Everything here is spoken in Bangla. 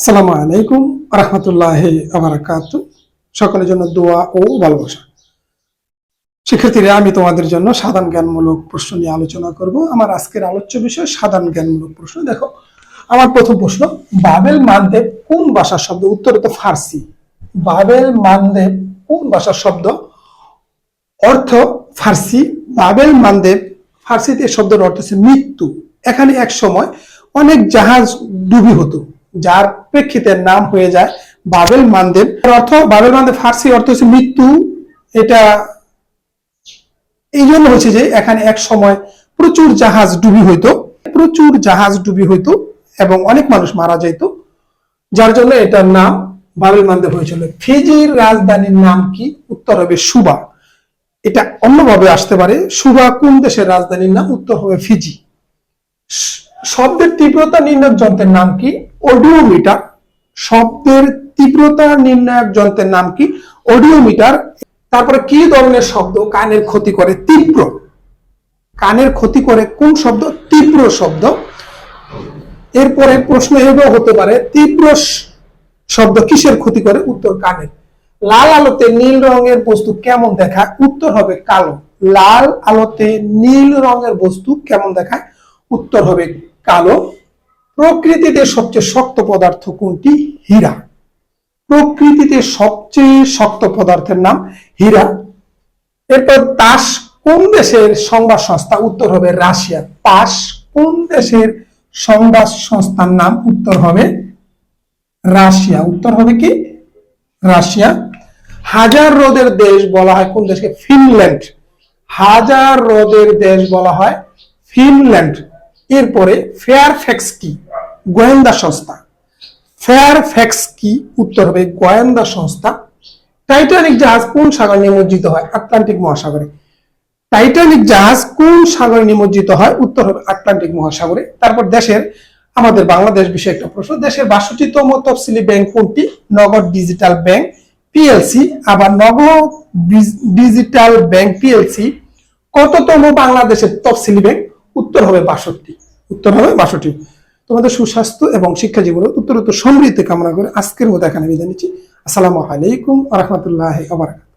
আসসালামু আলাইকুম রহমতুল্লাহ আবরাকাত। সকলের জন্য দোয়া ও ভালোবাসা। শিক্ষার্থীরা, আমি তোমাদের জন্য সাধারণ জ্ঞানমূলক প্রশ্ন নিয়ে আলোচনা করব। আমার আজকের আলোচ্য বিষয় সাধারণ জ্ঞানমূলক প্রশ্ন। দেখো, আমার প্রথম প্রশ্ন, বাবেল মানদেব কোন ভাষার শব্দ? উত্তর তো ফার্সি। বাবেল মানদেব কোন ভাষার শব্দ? অর্থ ফার্সি। বাবেল মানদেব ফার্সিতে শব্দের অর্থ হচ্ছে মৃত্যু। এখানে এক সময় অনেক জাহাজ ডুবি হতো। যার প্রেক্ষিতে নাম হয়ে যায় বাবেল মানদেব অর্থ বাবেল মানদেব ফার্সি অর্থ হচ্ছে মৃত্যু। এটা এই জন্য হচ্ছে যে এখানে এক সময় প্রচুর জাহাজ ডুবি হইতো। প্রচুর জাহাজ ডুবি হইতো এবং অনেক মানুষ মারা যাইতো। যার জন্য এটার নাম বাবেল মানদেব হয়েছিল। ফিজির রাজধানীর নাম কি? উত্তর হবে সুবা। এটা অন্যভাবে আসতে পারে। সুবা কোন দেশের রাজধানীর নাম? উত্তর হবে ফিজি। শব্দের তীব্রতা নির্ণায়ক যন্ত্রের নাম কি? অডিওমিটার। শব্দের তীব্রতা নির্ণায়ক যন্ত্রের নাম কি? অডিওমিটার। তারপরে কি ধরনের শব্দ কানের ক্ষতি করে? তীব্র। কানের ক্ষতি করে কোন শব্দ? তীব্র শব্দ। এরপরে প্রশ্ন এভাবে হতে পারে, তীব্র শব্দ কিসের ক্ষতি করে? উত্তর কানের। লাল আলোতে নীল রঙের বস্তু কেমন দেখায়? উত্তর হবে কালো। লাল আলোতে নীল রঙের বস্তু কেমন দেখায়? উত্তর হবে কালো। প্রকৃতিতে সবচেয়ে শক্ত পদার্থ কোনটি? হীরা। প্রকৃতিতে সবচেয়ে শক্ত পদার্থের নাম হীরা। এরপর তাস কোন দেশের সংবাদ সংস্থা? উত্তর হবে রাশিয়া। তাস কোন দেশের সংবাদ সংস্থার নাম? উত্তর হবে রাশিয়া। উত্তর হবে কি? রাশিয়া। হাজার হ্রদের দেশ বলা হয় কোন দেশকে? ফিনল্যান্ড। হাজার হ্রদের দেশ বলা হয় ফিনল্যান্ড। এরপরে ফেয়ার ফ্যাক্স কি? গোয়েন্দা সংস্থা। ফেয়ার ফ্যাক্স কি? উত্তর হবে গোয়েন্দা সংস্থা। টাইটানিক জাহাজ কোন সাগরে নিমজ্জিত হয়? আটলান্টিক মহাসাগরে। টাইটানিক জাহাজ কোন সাগরে নিমজ্জিত হয়? উত্তর হবে আটলান্টিক মহাসাগরে। তারপর দেশের, আমাদের বাংলাদেশ বিষয়ে একটা প্রশ্ন। দেশের বাষট্টিতম তফসিলি ব্যাংক কোনটি? নগদ ডিজিটাল ব্যাংক পিএলসি। আবার নগদ ডিজ- ডিজিটাল ব্যাংক পিএলসি। কততম বাংলাদেশের তফসিলি ব্যাংক? উত্তর হবে বাষট্টি। উত্তর হবে বাষট্টি। তোমাদের সুস্বাস্থ্য এবং শিক্ষা জীবনে উত্তর উত্তর সমৃদ্ধি কামনা করে আজকের মতো এখানে বিদায় নিচ্ছি। আসসালামু আলাইকুম রহমতুল্লাহ আবরাকাত